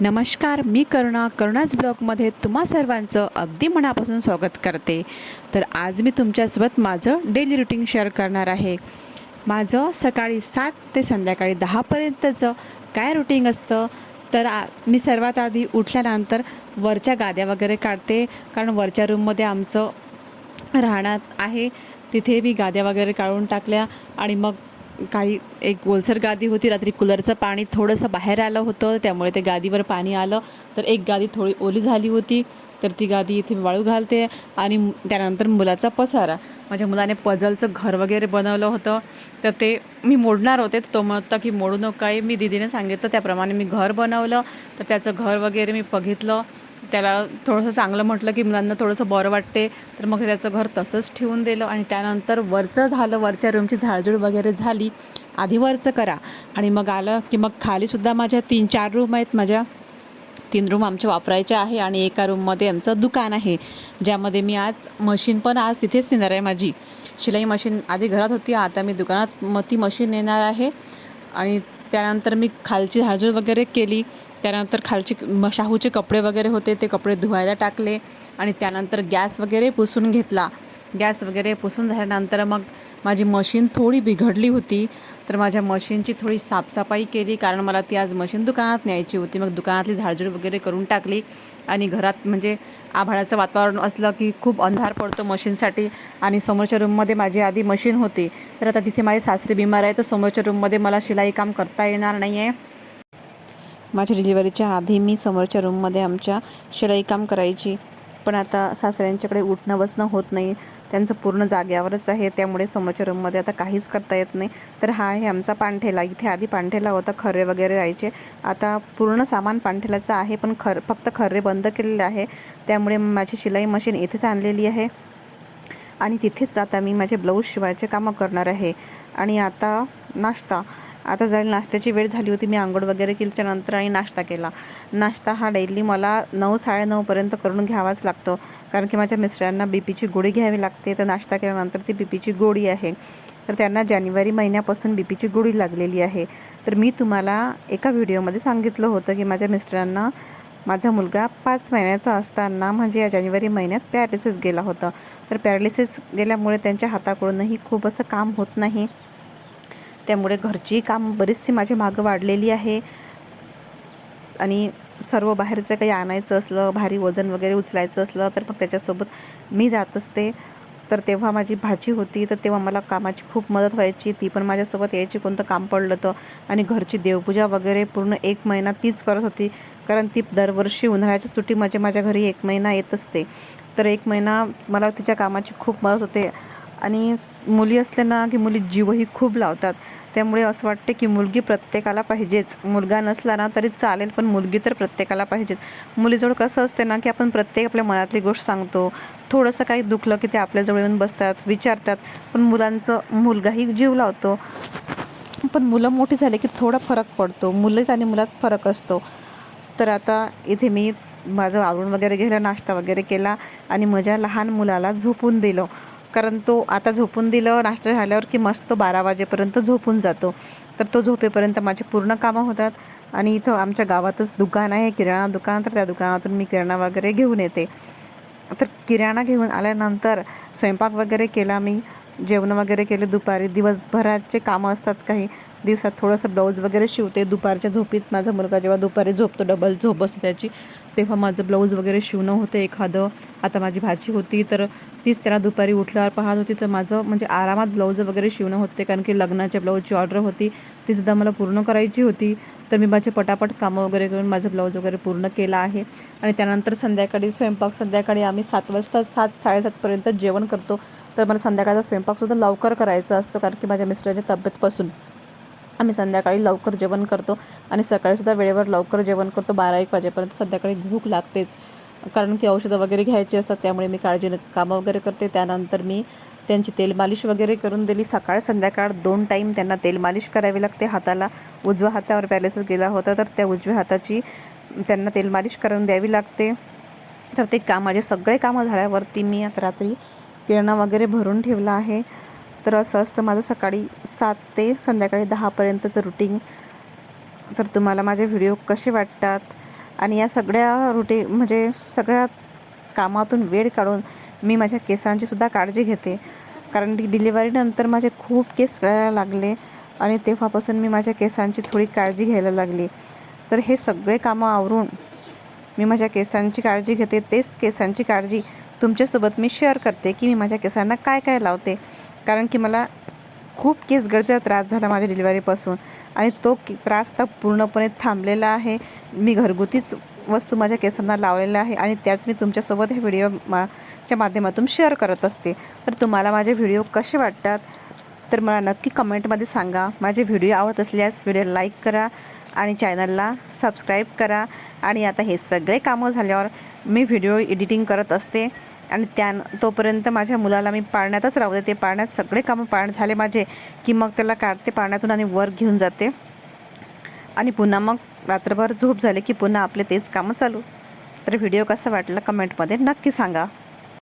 नमस्कार मी करुणा. करुणाच ब्लॉगमध्ये तुम्हा सर्वांचं अगदी मनापासून स्वागत करते. तर आज मी तुमच्यासोबत माझं डेली रुटीन शेअर करणार आहे. माझं सकाळी सात ते संध्याकाळी दहापर्यंतचं काय रुटीन असतं? तर आ मी सर्वात आधी उठल्यानंतर वरच्या गाद्या वगैरे काढते कारण वरच्या रूममध्ये आमचं राहणार आहे. तिथे मी गाद्या वगैरे काढून टाकल्या आणि मग काही एक गोलसर गादी होती रात्री कूलरचं पाणी थोडंसं बाहेर आलं होतं त्यामुळे ते गादीवर पाणी आलं. तर एक गादी थोडी ओली झाली होती. तर ती गादी इथे वाळू घालते आणि त्यानंतर मुलाचा पसारा. माझ्या मुलाने पजलचं घर वगैरे बनवलं होतं. तर ते मी मोडणार होते. तो म्हणता की मोडू नका मी दिदीने सांगितलं त्याप्रमाणे मी घर बनवलं. तर त्याचं घर वगैरे मी बघितलं. त्याला थोडंसं चांगलं म्हटलं की मुलांना थोडंसं बरं वाटते. तर मग त्याचं घर तसंच ठेवून दिलं आणि त्यानंतर वरचं झालं. वरच्या रूमची झाडझूड वगैरे झाली. आधी वरचं करा. आणि मग आलं की मग खालीसुद्धा माझ्या तीन चार रूम आहेत. माझ्या तीन रूम आमच्या वापरायचे आहे आणि एका रूममध्ये आमचं दुकान आहे ज्यामध्ये मी आज मशीन पण आज तिथेच नेणार आहे माझी. शिलाई मशीन आधी घरात होती आता मी दुकानात मग ती मशीन नेणार आहे. आणि त्यानंतर मी खालची झाडझूड वगैरे केली त्यानंतर खालची शाहूचे कपडे वगैरे होते ते कपडे धुवायला टाकले आणि त्यानंतर गॅस वगैरे पुसून घेतला. गॅस वगैरे पुसून झाल्यानंतर मग माझी मशीन थोडी बिघडली होती. तर माझ्या मशीनची थोडी साफसफाई केली कारण मला ती आज मशीन दुकानात न्यायची होती. मग दुकानातली झाडझूड वगैरे करून टाकली आणि घरात म्हणजे आभाळाचं वातावरण असलं की खूप अंधार पडतो मशीनसाठी आणि समोरच्या रूममध्ये माझी आधी मशीन होती. तर आता तिथे माझे सासरे बिमार आहे तर समोरच्या रूममध्ये मला शिलाई काम करता येणार नाही आहे माझ्या डिलिव्हरीच्या आधी मी समोरच्या रूममध्ये आमच्या शिलाई काम करायची. पण आता सासऱ्यांच्याकडे उठणं बसणं होत नाही. त्यांचं पूर्ण जाग्यावरच आहे. त्यामुळे समोरच्या रूममध्ये आता काहीच करता येत नाही. तर हा आहे आमचा पानठेला इथे आधी पानठेला होता खर्रे वगैरे राहायचे. आता पूर्ण सामान पानठेलाचं आहे पण खर फक्त खर्रे बंद केलेले आहे. त्यामुळे माझी शिलाई मशीन इथेच आणलेली आहे. आणि तिथेच आता मी माझे ब्लाऊज शिवायचे कामं करणार आहे. आणि आता नाश्ता. आता जरी नाश्त्याची वेळ झाली होती मी आंघोळ वगैरे केली त्यानंतर आणि नाश्ता केला. नाश्ता हा डेली मला नऊ साडेनऊपर्यंत करून घ्यावाच लागतो. कारण की माझ्या मिस्टरांना बी पीची गोळी घ्यावी लागते. तर नाश्ता केल्यानंतर ती बी पीची गोळी आहे. तर त्यांना जानेवारी महिन्यापासून बी पीची गोळी लागलेली आहे. तर मी तुम्हाला एका व्हिडिओमध्ये सांगितलं होतं की माझ्या मिस्टरांना माझा मुलगा पाच महिन्याचा असताना म्हणजे या जानेवारी महिन्यात पॅरालिसिस गेला होता. तर पॅरालिसिस गेल्यामुळे त्यांच्या हाताकडूनही खूप असं काम होत नाही. त्यामुळे घरची काम बरीचशी माझी मागं वाढलेली आहे. आणि सर्व बाहेरचं काही आणायचं असलं भारी वजन वगैरे उचलायचं असलं तर मग त्याच्यासोबत मी जात असते. तर तेव्हा माझी भाजी होती तर तेव्हा मला कामाची खूप मदत व्हायची. ती पण माझ्यासोबत यायची कोणतं काम पडलं तर. आणि घरची देवपूजा वगैरे पूर्ण एक महिना तीच करत होती. कारण ती दरवर्षी उन्हाळ्याच्या सुट्टी म्हणजे माझ्या घरी एक महिना येत असते. तर एक महिना मला तिच्या कामाची खूप मदत होते. आणि मुली असल्याना की मुली जीवही खूप लावतात. त्यामुळे असं वाटते की मुलगी प्रत्येकाला पाहिजेच. मुलगा नसला ना तरी चालेल पण मुलगी तर प्रत्येकाला पाहिजेच. मुलीजवळ कसं असते ना की आपण प्रत्येक आपल्या मनातली गोष्ट सांगतो. थोडंसं काही दुखलं की ते आपल्याजवळ येऊन बसतात विचारतात. पण मुलांचं मुलगाही जीव लावतो. पण मुलं मोठी झाली की थोडा फरक पडतो. मुलीत आणि मुलात फरक असतो. तर आता इथे मी माझं आवरून वगैरे गेलं नाश्ता वगैरे केला आणि माझ्या लहान मुलाला झोपून दिलं. कारण तो आता झोपून दिलं नाश्ता झाल्यावर की मस्त तो बारा वाजेपर्यंत झोपून जातो. तर तो झोपेपर्यंत माझी पूर्ण कामं होतात. आणि इथं आमच्या गावातच दुकान आहे किराणा दुकान. तर त्या दुकानातून मी किराणा वगैरे घेऊन येते. तर किराणा घेऊन आल्यानंतर स्वयंपाक वगैरे केला मी. जेवण वगैरे केले. दुपारी दिवसभराचे कामं असतात काही. दिवसात थोडंसं ब्लाऊज वगैरे शिवते. दुपारच्या झोपीत माझा मुलगा जेव्हा दुपारी झोपतो डबल झोप असते त्याची तेव्हा माझं ब्लाऊज वगैरे शिवणं होतं एखादं. आता माझी भाजी होती तर तीच त्याला दुपारी उठल्यावर पाहत होती. तर माझं म्हणजे आरामात ब्लाऊज वगैरे शिवणं होते कारण की लग्नाच्या ब्लाऊजची ऑर्डर होती. तीसुद्धा मला पूर्ण करायची होती. तर मी माझे पटापट कामं वगैरे करून माझं ब्लाऊज वगैरे पूर्ण केलं आहे. आणि त्यानंतर संध्याकाळी स्वयंपाक संध्याकाळी आम्ही सात वाजता सात साडेसातपर्यंत जेवण करतो. तर मला संध्याकाळचा स्वयंपाकसुद्धा लवकर करायचा असतो कारण की माझ्या मिस्टरांच्या तब्येतपासून. आम्ही संध्याकाळी लवकर जेवण करतो आणि सकाळीसुद्धा वेळेवर लवकर जेवण करतो. बारा एक वाजेपर्यंत संध्याकाळी भूक लागतेच. कारण की औषधं वगैरे घ्यायची असतात त्यामुळे मी काळजी कामं वगैरे करते. त्यानंतर मी त्यांची तेल मालिश वगैरे करून दिली. सकाळ संध्याकाळ दोन टाईम त्यांना तेल मालिश करावी लागते. हाताला उजव्या हातावर पॅलेसच गेला होता तर त्या उजव्या हाताची त्यांना तेल मालिश करून द्यावी लागते. तर ते काम माझे सगळे कामं झाल्यावरती मी आता रात्री किरणं वगैरे भरून ठेवला आहे. तर असं असतं माझं सकाळी सात ते संध्याकाळी दहापर्यंतचं रुटीन तर तुम्हाला माझे व्हिडिओ कसे वाटतात? आणि या सगळ्या रुटी म्हणजे सगळ्या कामातून वेळ काढून मी माझ्या केसांची सुद्धा काळजी घेते. कारण की डिलिव्हरीनंतर माझे खूप केस गळायला लागले आणि तेव्हापासून मी माझ्या केसांची थोडी काळजी घ्यायला लागली. तर हे सगळे कामं आवरून मी माझ्या केसांची काळजी घेते. तेच केसांची काळजी तुमच्यासोबत मी शेअर करते की मी माझ्या केसांना काय काय लावते. कारण की मला खूप केस त्रास झाला माझ्या डिलिव्हरीपासून. आणि तो त्रास आता पूर्णपणे थांबलेला आहे. मी घरगुतीच वस्तू माझ्या केसांना लावलेल्या आहे आणि त्याच मी तुमच्यासोबत हे व्हिडिओ मा च्या माध्यमातून शेअर करत असते. तर तुम्हाला माझे व्हिडिओ कसे वाटतात? तर मला नक्की कमेंटमध्ये सांगा. माझे व्हिडिओ आवडत असल्यास व्हिडिओ लाईक करा आणि चॅनलला सबस्क्राईब करा. आणि आता हे सगळे कामं झाल्यावर मी व्हिडिओ एडिटिंग करत असते. आणि त्या तोपर्यंत माझ्या मुलाला मी पाळण्यातच राहू दे ते पाळण्यात सगळे कामं पाळण झाले माझे की मग त्याला काढते पाळण्यातून आणि वर घेऊन जाते. आणि पुन्हा मग रात्रभर झोप झाली की पुन्हा आपले तेच कामं चालू. तर व्हिडिओ कसा वाटला कमेंटमध्ये नक्की सांगा.